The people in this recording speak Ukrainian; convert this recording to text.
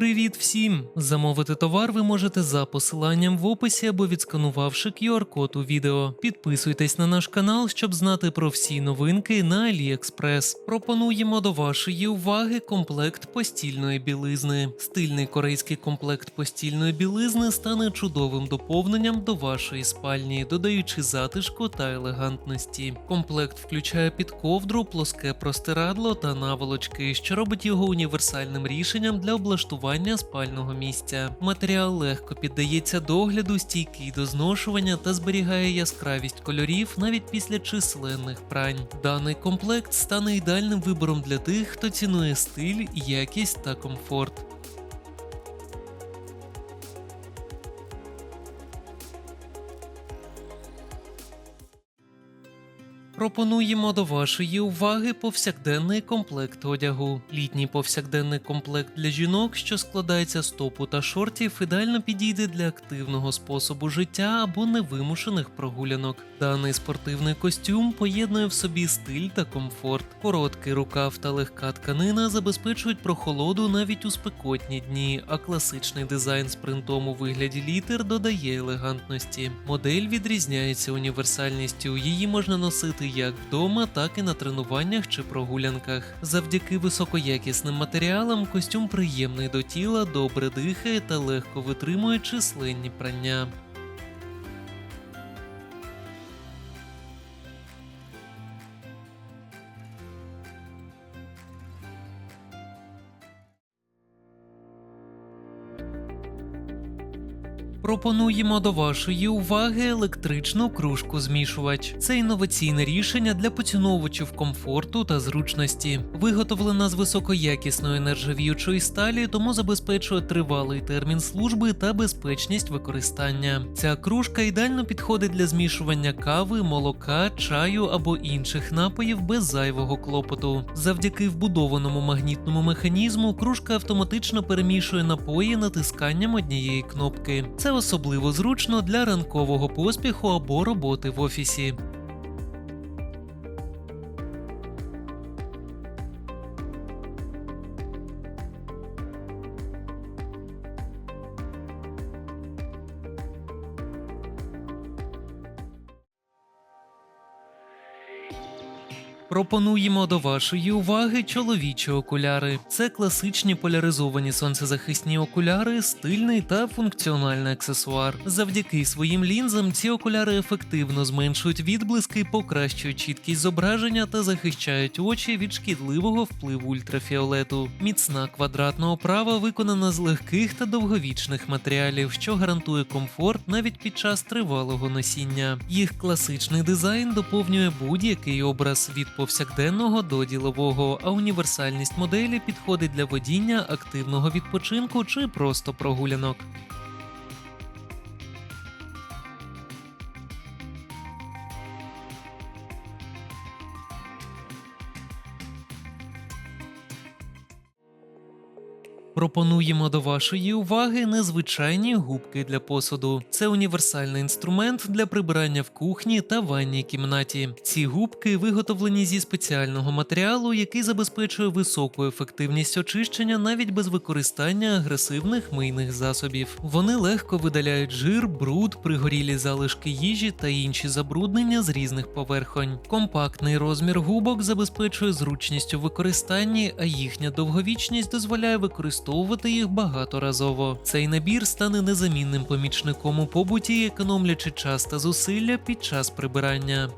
Привіт всім! Замовити товар ви можете за посиланням в описі або відсканувавши QR-код у відео. Підписуйтесь на наш канал, щоб знати про всі новинки на AliExpress. Пропонуємо до вашої уваги комплект постільної білизни. Стильний корейський комплект постільної білизни стане чудовим доповненням до вашої спальні, додаючи затишку та елегантності. Комплект включає під ковдру, плоске простирадло та наволочки, що робить його універсальним рішенням для облаштування спального місця. Матеріал легко піддається догляду, стійкий до зношування та зберігає яскравість кольорів навіть після численних прань. Даний комплект стане ідеальним вибором для тих, хто цінує стиль, якість та комфорт. Пропонуємо до вашої уваги повсякденний комплект одягу. Літній повсякденний комплект для жінок, що складається з топу та шортів, ідеально підійде для активного способу життя або невимушених прогулянок. Даний спортивний костюм поєднує в собі стиль та комфорт. Короткий рукав та легка тканина забезпечують прохолоду навіть у спекотні дні, а класичний дизайн з принтом у вигляді літер додає елегантності. Модель відрізняється універсальністю, її можна носити як вдома, так і на тренуваннях чи прогулянках. Завдяки високоякісним матеріалам костюм приємний до тіла, добре дихає та легко витримує численні прання. Пропонуємо до вашої уваги електричну кружку-змішувач. Це інноваційне рішення для поціновувачів комфорту та зручності. Виготовлена з високоякісної нержавіючої сталі, тому забезпечує тривалий термін служби та безпечність використання. Ця кружка ідеально підходить для змішування кави, молока, чаю або інших напоїв без зайвого клопоту. Завдяки вбудованому магнітному механізму кружка автоматично перемішує напої натисканням однієї кнопки. Це особливо зручно для ранкового поспіху або роботи в офісі. Пропонуємо до вашої уваги чоловічі окуляри. Це класичні поляризовані сонцезахисні окуляри, стильний та функціональний аксесуар. Завдяки своїм лінзам ці окуляри ефективно зменшують відблиски, покращують чіткість зображення та захищають очі від шкідливого впливу ультрафіолету. Міцна квадратна оправа виконана з легких та довговічних матеріалів, що гарантує комфорт навіть під час тривалого носіння. Їх класичний дизайн доповнює будь-який образ від повсякденного до ділового, а універсальність моделі підходить для водіння, активного відпочинку чи просто прогулянок. Пропонуємо до вашої уваги незвичайні губки для посуду. Це універсальний інструмент для прибирання в кухні та ванній кімнаті. Ці губки виготовлені зі спеціального матеріалу, який забезпечує високу ефективність очищення навіть без використання агресивних мийних засобів. Вони легко видаляють жир, бруд, пригорілі залишки їжі та інші забруднення з різних поверхонь. Компактний розмір губок забезпечує зручність у використанні, а їхня довговічність дозволяє використовувати їх багаторазово. Цей набір стане незамінним помічником у побуті, економлячи час та зусилля під час прибирання.